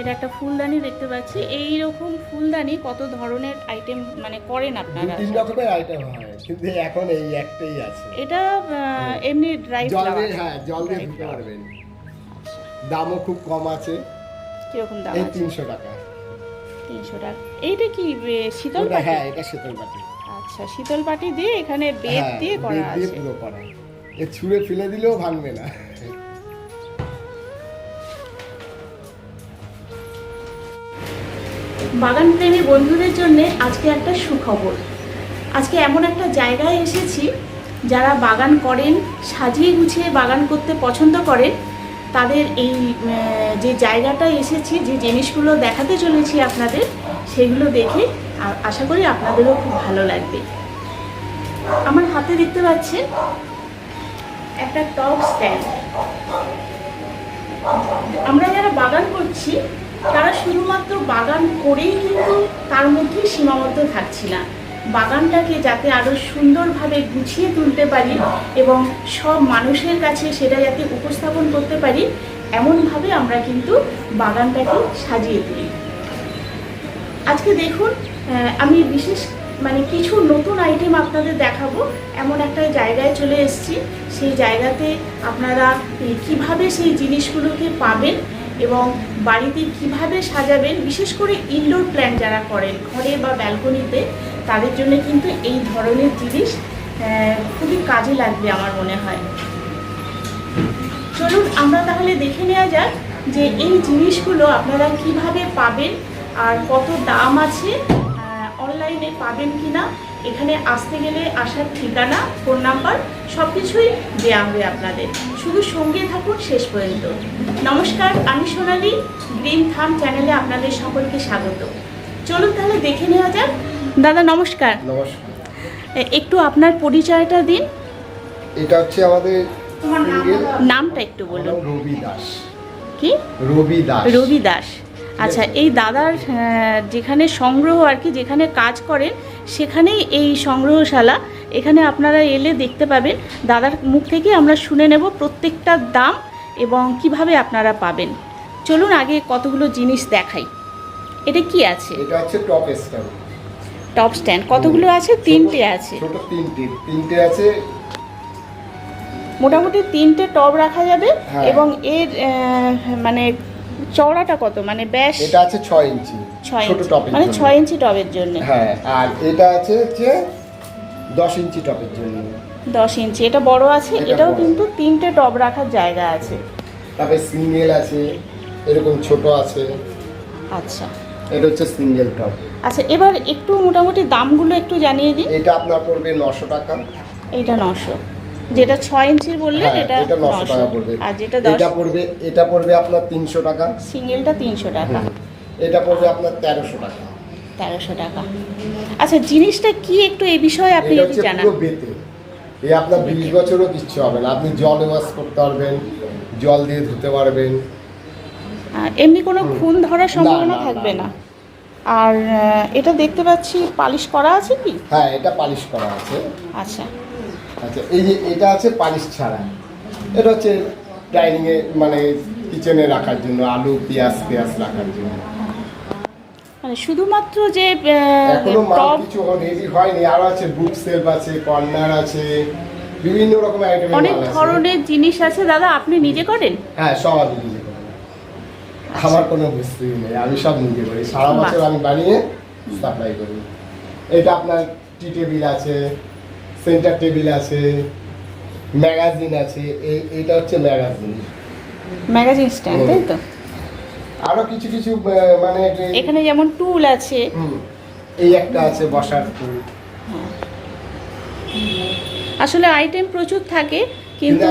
এটা একটা ফুলদানি দেখতে পাচ্ছি। এই রকম ফুলদানি কত ধরনের আইটেম মানে করেন আপনারা? তিন রকমের আইটেম হয় কিন্তু এখন এই একটাই আছে। এটা এমনি ড্রাই জল দিয়ে হ্যাঁ জল দিয়ে ধুতে পারবেন। দামও খুব কম আছে। কীরকম দাম এই আছে? তিনশো টাকা। তিনশো টাকা। এইটা কি শীতল পাটি? হ্যাঁ এটা শীতল পাটি। আচ্ছা শীতল পাটি দিয়ে এখানে বেত হ্যাঁ, দিয়ে করা আছে বেত দিয়ে পুরো করা। এ ছুঁড়ে ফেলে দিলেও ভাঙবে না। বাগান প্রেমী বন্ধুদের জন্য আজকে একটা সুখবর। আজকে এমন একটা জায়গায় এসেছি, যারা বাগান করেন, সাজিয়ে গুছিয়ে বাগান করতে পছন্দ করেন, তাদের এই যে জায়গাটা এসেছি, যে জিনিসগুলো দেখাতে চলেছি আপনাদের, সেগুলো দেখে আশা করি আপনাদেরও খুব ভালো লাগবে। আমার হাতে দেখতে পাচ্ছেন একটা টপ স্ট্যান্ড। আমরা যারা বাগান করছি তারা শুধুমাত্র বাগান করেই কিন্তু তার মধ্যেই সীমাবদ্ধ থাকছি না বাগানটাকে যাতে আরও সুন্দরভাবে গুছিয়ে তুলতে পারি এবং সব মানুষের কাছে সেটা যাতে উপস্থাপন করতে পারি, এমনভাবে আমরা কিন্তু বাগানটাকে সাজিয়ে তুলি। আজকে দেখুন আমি বিশেষ মানে কিছু নতুন আইটেম আপনাদের দেখাবো। এমন একটা জায়গায় চলে এসেছি। সেই জায়গাতে আপনারা কীভাবে সেই জিনিসগুলোকে পাবেন এবং বাড়িতে কীভাবে সাজাবেন, বিশেষ করে ইনডোর প্ল্যান্ট যারা করেন, ঘরে বা ব্যালকনিতে তাদের জন্য কিন্তু এই ধরনের জিনিস খুবই কাজে লাগবে আমার মনে হয়। চলুন আমরা তাহলে দেখে নেওয়া যাক যে এই জিনিসগুলো আপনারা কীভাবে পাবেন আর কত দাম আছে অনলাইনে পাবেন কিনা। এখানে আসতে গেলে আসার ঠিকানা ফোন নাম্বার সব কিছুই দেওয়া হবে আপনাদের। শুধু সঙ্গে থাকুন শেষ পর্যন্ত। নমস্কার আমি সোনালি গ্রিন থাম চ্যানেলে আপনাদের সকলকে স্বাগত। চলুন তাহলে দেখে নেওয়া যাক। দাদা নমস্কার। নমস্কার। একটু আপনার পরিচয়টা দিন। এটা হচ্ছে আমাদের নামটা একটু বলুন। রবি দাস। কি? রবি দাস। রবি দাস। আচ্ছা এই দাদার যেখানে সংগ্রহ আর কি যেখানে কাজ করেন সেখানেই এই সংগ্রহশালা। এখানে আপনারা এলে দেখতে পাবেন। দাদার মুখ থেকে আমরা শুনে নেব প্রত্যেকটার দাম এবং কীভাবে আপনারা পাবেন। চলুন আগে কতগুলো জিনিস দেখাই। এটা কি আছে? এটা হচ্ছে টপ স্টার টপ স্ট্যান্ড কতগুলো আছে? তিনটে আছে। ছোট তিনটে। তিনটে আছে। মোটামুটি তিনটে টব রাখা যাবে হ্যাঁ। এবং এর মানে চওড়াটা কত? মানে ব্যাস এটা আছে ছয় ইঞ্চি ছয় ছোট টপের মানে জন্য। ছয় ইঞ্চি টবের জন্য? হ্যাঁ আর এটা আছে হচ্ছে দশ ইঞ্চি টপের জন্য। দশ ইঞ্চি এটা বড় আছে এটাও কিন্তু তিনটে টব রাখার জায়গা আছে। তারপরে সিঙ্গেল আছে এরকম ছোট আছে। আচ্ছা। এটা হচ্ছে সিঙ্গেল টপ। আচ্ছা এবার একটু মোটামুটি দামগুলো একটু জানিয়ে দিন এটা আপনার পড়বে নশো টাকা। এইটা নশো। যেটা ছয় ইঞ্চির বললেন হ্যাঁ এটা এটা নশো নশো টাকা পড়বে। আর যেটা দশ এটা পড়বে এটা পড়বে আপনার তিনশো টাকা। সিঙ্গেলটা তিনশো টাকা। এটা পড়বে আপনার তেরোশো টাকা। তেরোশো টাকা। আচ্ছা জিনিসটা কি একটু এই বিষয়ে আপনি এটা যদি জানান। পুরো বেতে। এই আপনার বিশ বছরও কিচ্ছু হবে না। আপনি জলে ওয়াশ করতে পারবেন জল দিয়ে ধুতে পারবেন। এমনি কোনো খুন ধরার সম্ভাবনা থাকবে না। আর এটা দেখতে পাচ্ছি পালিশ করা আছে কি? হ্যাঁ এটা পালিশ করা আছে। আচ্ছা। আচ্ছা এই যে এটা আছে পালিশ ছাড়া। এটা হচ্ছে ডাইনিংয়ে মানে কিচেনে রাখার জন্য আলু পেঁয়াজ পেঁয়াজ রাখার জন্য। মানে শুধুমাত্র যে এখনও মাল কিছু রেডি হয়নি। আরও আছে বুক সেলফ আছে কর্নার আছে বিভিন্ন রকম আইটেমের অনেক ধরনের জিনিস আছে দাদা আপনি নিজে করেন? হ্যাঁ সব আমি নিজে করি। আমার কোনো বুঝতেই নেই আমি সব নিজে করি। সারা বছর আমি বানিয়ে সাপ্লাই করি। এটা আপনার টি টেবিল আছে সেন্টার টেবিল আছে ম্যাগাজিন আছে এই এটা হচ্ছে ম্যাগাজিন ম্যাগাজিন স্ট্যান্ড তাই তো? আরও কিছু কিছু মানে এখানে যেমন টুল আছে। এই একটা আছে বসার টুল। আসলে আইটেম প্রচুর থাকে কিন্তু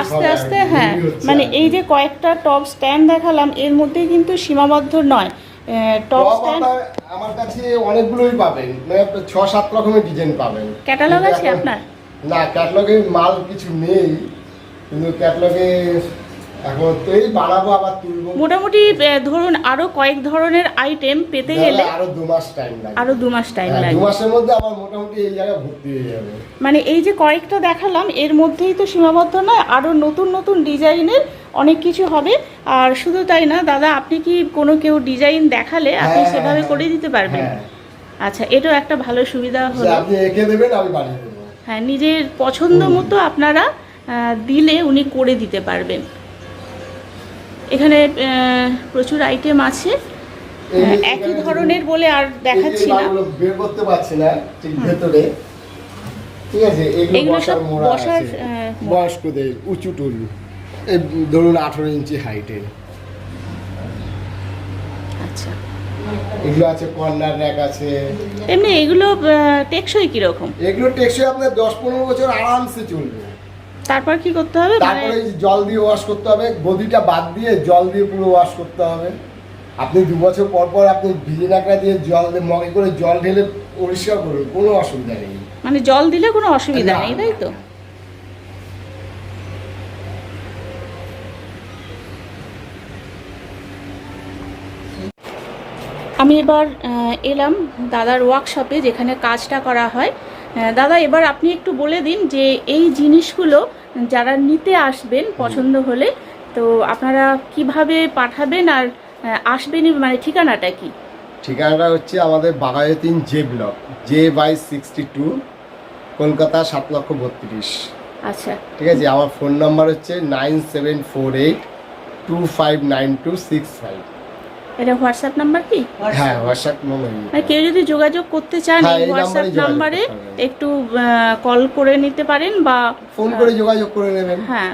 আস্তে আস্তে হ্যাঁ। মানে এই যে কয়েকটা টপ স্ট্যান্ড দেখালাম এর মধ্যে কিন্তু সীমাবদ্ধ নয়। টপ স্ট্যান্ড আমার কাছে অনেকগুলোই পাবেন। মানে আপনি ছ সাত রকমের ডিজাইন পাবেন। ক্যাটালগ আছে আপনার? না ক্যাটলগে মাল কিছু নেই কিন্তু ক্যাটলগে এখন তো এই বানাবো আবার তুলবো। মোটামুটি ধরুন আরও কয়েক ধরনের আইটেম পেতে গেলে আরও দু মাস টাইম লাগে। আরও দু মাস টাইম হ্যাঁ, দু মাসের মধ্যে আমার মোটামুটি এই জায়গা ভর্তি হয়ে যাবে। মানে এই যে কয়েকটা দেখালাম এর মধ্যেই তো সীমাবদ্ধ নয় আরও নতুন নতুন ডিজাইনের অনেক কিছু হবে। আর শুধু তাই না দাদা আপনি কি কোনো কেউ ডিজাইন দেখালে আপনি হ্যাঁ, সেভাবে হ্যাঁ, করে দিতে পারবেন? হ্যাঁ। আচ্ছা এটাও একটা ভালো সুবিধা হলো। আপনি এঁকে দেবেন আমি বানিয়ে দেবো। হ্যাঁ নিজের পছন্দ মতো আপনারা দিলে উনি করে দিতে পারবেন। এখানে প্রচুর আইটেম আছে। হ্যাঁ, একই ধরনের বলে আর দেখাচ্ছি না। বের করতে পারছি না ঠিক ভেতরে। ঠিক আছে? এগুলো সব বসার। বয়স্কদের উঁচু টুল। ধরুন আঠারো ইঞ্চি হাইটের। আচ্ছা। এগুলো আছে কর্নার র্যাক আছে। এমনি এগুলো টেকসই কীরকম? এগুলো টেকসই আপনার দশ পনেরো বছর আরামসে চলবে। তারপর কি করতে হবে? মানে তারপরে জল দিয়ে ওয়াশ করতে হবে গদিটা বাদ দিয়ে জল দিয়ে পুরো ওয়াশ করতে হবে। আপনি দু বছর পর পর আপনি ভিজে নাকড়া দিয়ে জল দিয়ে মগে করে জল ঢেলে পরিষ্কার করুন কোনো অসুবিধা নেই। মানে জল দিলে কোনো অসুবিধা নেই তাই তো? আমি এবার এলাম দাদার ওয়ার্কশপে যেখানে কাজটা করা হয়। দাদা এবার আপনি একটু বলে দিন যে এই জিনিসগুলো যারা নিতে আসবেন পছন্দ হলে তো আপনারা কীভাবে পাঠাবেন আর আহ, আসবেনই মানে ঠিকানাটা কি? ঠিকানাটা হচ্ছে আমাদের Baguiati J block J by sixty two Kolkata সাত লক্ষ বত্রিশ। আচ্ছা। ঠিক আছে? আমার ফোন নাম্বার হচ্ছে nine seven four eight two five nine two six five. এটা হোয়াটসঅ্যাপ নাম্বার কি? হ্যাঁ হোয়াটসঅ্যাপ মানে নম্বর কেউ যদি যোগাযোগ করতে চান হ্যাঁ, এই হোয়াটসঅ্যাপ নাম্বারে একটু কল করে নিতে পারেন বা ফোন করে যোগাযোগ করে নেবেন। হ্যাঁ।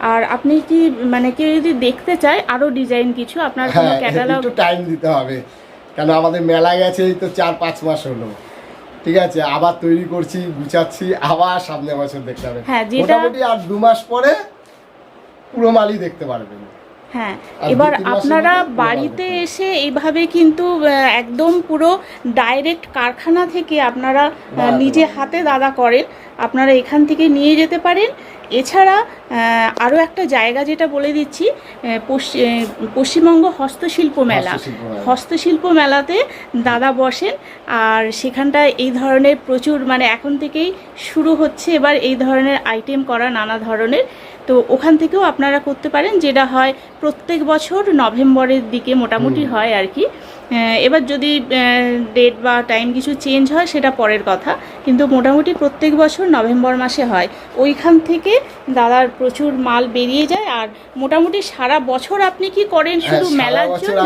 আর আপনি কি মানে কেউ যদি দেখতে চায় আরও ডিজাইন কিছু আপনার কোনো ক্যাটালগ একটু টাইম দিতে হবে। কেন আমাদের মেলা গেছে এই তো চার পাঁচ মাস হলো। ঠিক আছে আবার তৈরি করছি গুছাচ্ছি আবার সামনে বছর দেখতে হবে। হ্যাঁ, যেটা- মোটামুটি আর দু মাস পরে পুরো মালই দেখতে পারবেন। হ্যাঁ এবার আপনারা বাড়িতে এসে এইভাবে কিন্তু একদম পুরো ডাইরেক্ট কারখানা থেকে আপনারা নিজে হাতে দাদা করেন। আপনারা এখান থেকে নিয়ে যেতে পারেন। এছাড়া আরও একটা জায়গা যেটা বলে দিচ্ছি পশ্চিমবঙ্গ হস্তশিল্প মেলা। হস্তশিল্প মেলাতে দাদা বসেন। আর সেখানটায় এই ধরনের প্রচুর মানে এখন থেকেই শুরু হচ্ছে। এবার এই ধরনের আইটেম করা নানা ধরনের। তো ওখান থেকেও আপনারা করতে পারেন। যেটা হয় প্রত্যেক বছর নভেম্বরের দিকে মোটামুটি হয় আর কি। এবার যদি ডেট বা টাইম কিছু চেঞ্জ হয় সেটা পরের কথা। কিন্তু মোটামুটি প্রত্যেক বছর নভেম্বর মাসে হয়। ওইখান থেকে দাদার প্রচুর মাল বেরিয়ে যায়। আর মোটামুটি সারা বছর আপনি কি করেন হ্যাঁ, শুধু মেলার জন্য?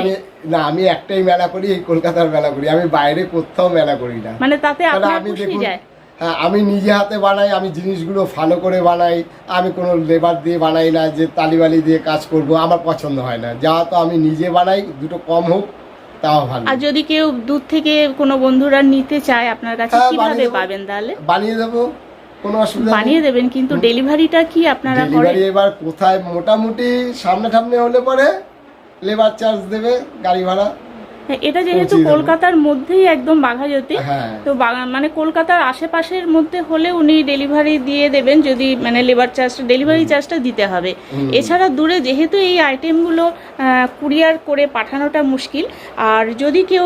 না আমি একটাই মেলা করি এই কলকাতার মেলা করি। আমি বাইরে কোথাও মেলা করি না। মানে তাতে আপনার আমি খুশি যায়? হ্যাঁ আমি নিজে হাতে বানাই আমি জিনিসগুলো ভালো করে বানাই। আমি কোনো লেবার দিয়ে বানাই না যে তালিবালি দিয়ে কাজ করব আমার পছন্দ হয় না। যা তো আমি নিজে বানাই দুটো কম হোক তাও ভালো। আর যদি কেউ দূর থেকে কোনো বন্ধুরা নিতে চায় আপনার কাছে হ্যাঁ, কীভাবে পাবেন তাহলে? বানিয়ে দেবো কোনো অসুবিধা বানিয়ে দেবেন কিন্তু ডেলিভারিটা কি আপনারা করেন? ডেলিভারি এবার কোথায়? মোটামুটি সামনে সামনে হলে পরে লেবার চার্জ দেবে গাড়ি ভাড়া। এটা যেহেতু কলকাতার মধ্যেই একদম বাঘাযতীন হ্যাঁ তো বাগা- মানে কলকাতার আশেপাশের মধ্যে হলে উনি ডেলিভারি দিয়ে দেবেন যদি মানে লেবার চার্জটা ডেলিভারি চার্জটা দিতে হবে। এছাড়া দূরে যেহেতু এই আইটেমগুলো কুরিয়ার করে পাঠানোটা মুশকিল আর যদি কেউ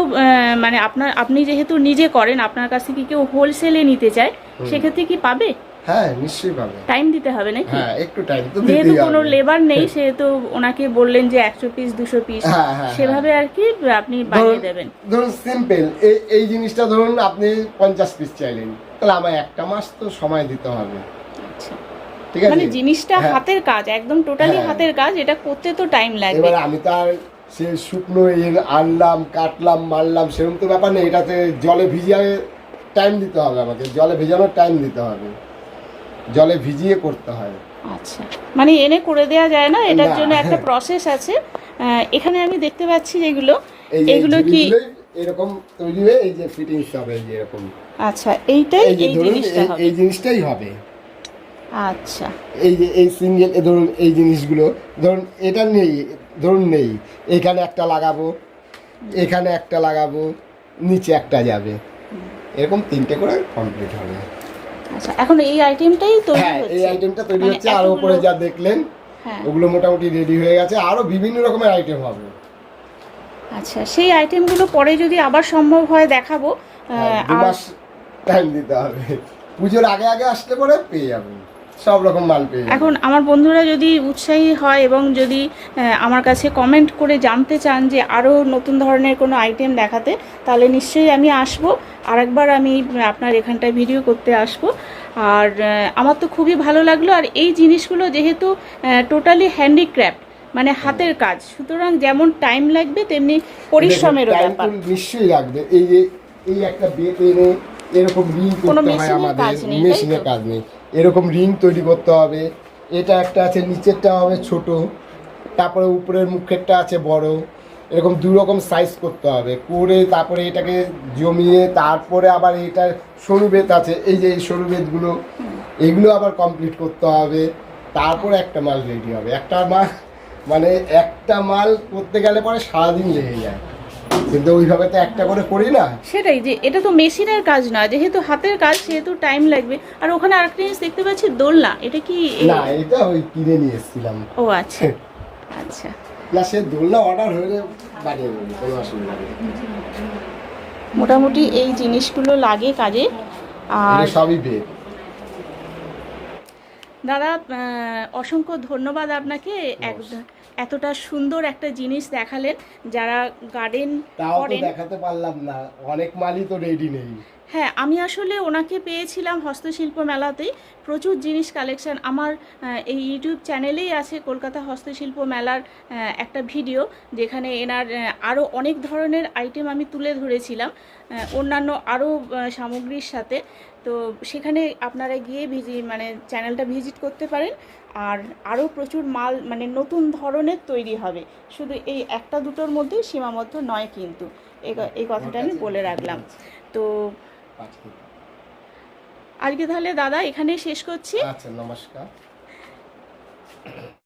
মানে আপনার আপনি যেহেতু নিজে করেন আপনার কাছ থেকে কেউ হোলসেলে নিতে চায় সেক্ষেত্রে কি পাবে? হ্যাঁ নিশ্চয়ই পাবে। টাইম দিতে হবে নাকি? হ্যাঁ একটু টাইম তো যেহেতু কোনো লেবার নেই সেহেতু ওনাকে বললেন যে একশো পিস দুশো পিস হ্যাঁ, হ্যাঁ, সেভাবে আর কি আপনি বানিয়ে দেবেন। ধরুন সিম্পল এই এই জিনিসটা ধরুন আপনি পঞ্চাশ পিস চাইলেন। তাহলে আমার একটা মাস তো সময় দিতে হবে। আচ্ছা। ঠিক আছে? মানে জিনিসটা। হাতের কাজ একদম টোটালি। হাতের কাজ এটা করতে তো টাইম লাগবে এবার আমি তো আর সে শুকনো এর আনলাম কাটলাম মারলাম সেরকম তো ব্যাপার নেই। এটাতে জলে ভিজিয়ে টাইম দিতে হবে আমাকে। জলে ভেজানোর টাইম দিতে হবে। জলে ভিজিয়ে করতে হয়। আচ্ছা। মানে এনে করে দেওয়া যায় না? এটার জন্য একটা। প্রসেস আছে। এখানে আমি দেখতে পাচ্ছি যেগুলো। এগুলো কি এরকম তৈরি হয়ে এই যে ফিটিংস হবে এই যে এরকম। আচ্ছা এইটাই এই জিনিসটা হবে। এই জিনিসটাই হবে। আচ্ছা। এই যে এই সিঙ্গেল ধরুন এই জিনিসগুলো ধরুন এটা নেই ধরুন নেই। এখানে একটা লাগাবো এখানে একটা লাগাবো নিচে একটা যাবে। এরকম তিনটে করে কমপ্লিট হবে। আচ্ছা এখন এই আইটেমটাই তৈরি হ্যাঁ এই আইটেমটা তৈরি মানে হচ্ছে আর উপরে যা দেখলেন হ্যাঁ। ওগুলো মোটামুটি রেডি হয়ে গেছে আরও বিভিন্ন রকমের আইটেম হবে। আচ্ছা সেই আইটেমগুলো পরে যদি আবার সম্ভব হয় দেখাবো হ্যাঁ, টাইম দিতে হবে। পুজোর আগে আগে আসলে পরে পেয়ে যাবেন। সব রকম মাল পেয়ে এখন আমার বন্ধুরা যদি উৎসাহী হয় এবং যদি আমার কাছে কমেন্ট করে জানতে চান যে আরও নতুন ধরনের কোনো আইটেম দেখাতে তাহলে নিশ্চয়ই আমি আসব। আরেকবার আমি আপনার এখানটায় ভিডিও করতে আসব। আর আমার তো খুবই ভালো লাগল। আর এই জিনিসগুলো যেহেতু টোটালি হ্যান্ডিক্রাফট মানে হাতের কাজ সুতরাং যেমন টাইম লাগবে তেমনি পরিশ্রমেরও ব্যাপার। নিশ্চয়ই লাগবে। এই যে এই একটা বেত এনে এরকম রিং করতে হয় আমাদের মেশিনের কাজ নেই। এরকম রিং তৈরি করতে হবে। এটা একটা আছে নিচেরটা হবে ছোট তারপরে উপরের মুখেরটা আছে বড়। এরকম দু রকম সাইজ করতে হবে। করে তারপরে এটাকে জমিয়ে তারপরে আবার এটা সরু বেত আছে এই যে এই সরু বেতগুলো এগুলো আবার কমপ্লিট করতে হবে। তারপরে একটা মাল রেডি হবে। একটা মাল মানে একটা মাল করতে গেলে পরে সারাদিন লেগে যায়। কিন্তু ওইভাবে তো একটা করে করি না। সেটাই যে এটা তো মেশিনের কাজ না যেহেতু হাতের কাজ সেহেতু টাইম লাগবে। আর ওখানে আরেকটা জিনিস দেখতে পাচ্ছি দোলনা এটা কি না এটা ওই কিনে নিয়ে এসেছিলাম। ও আচ্ছা। আচ্ছা। না সে দোলনা অর্ডার হলে বানিয়ে দেবো কোনো অসুবিধা নেই। মোটামুটি এই জিনিসগুলো লাগে কাজে। আর সবই বেদ দাদা আহ, অসংখ্য ধন্যবাদ আপনাকে। এতটা সুন্দর একটা জিনিস দেখালেন। যারা গার্ডেন দেখাতে পারলাম না। অনেক মালই তো রেডি নেই। হ্যাঁ আমি আসলে ওনাকে পেয়েছিলাম হস্তশিল্প মেলাতেই। প্রচুর জিনিস কালেকশন আমার এই ইউটিউব চ্যানেলেই আছে কলকাতা হস্তশিল্প মেলার একটা ভিডিও যেখানে এনার আরও অনেক ধরনের আইটেম আমি তুলে ধরেছিলাম অন্যান্য আরও সামগ্রীর সাথে। তো সেখানে আপনারা গিয়ে ভিজি মানে চ্যানেলটা ভিজিট করতে পারেন। আর আরও প্রচুর মাল মানে নতুন ধরনের তৈরি হবে। শুধু এই একটা দুটোর মধ্যেই সীমাবদ্ধ নয় কিন্তু। এই কথাটা আমি বলে রাখলাম। তো আজকে তাহলে দাদা এখানেই শেষ করছি। আচ্ছা নমস্কার।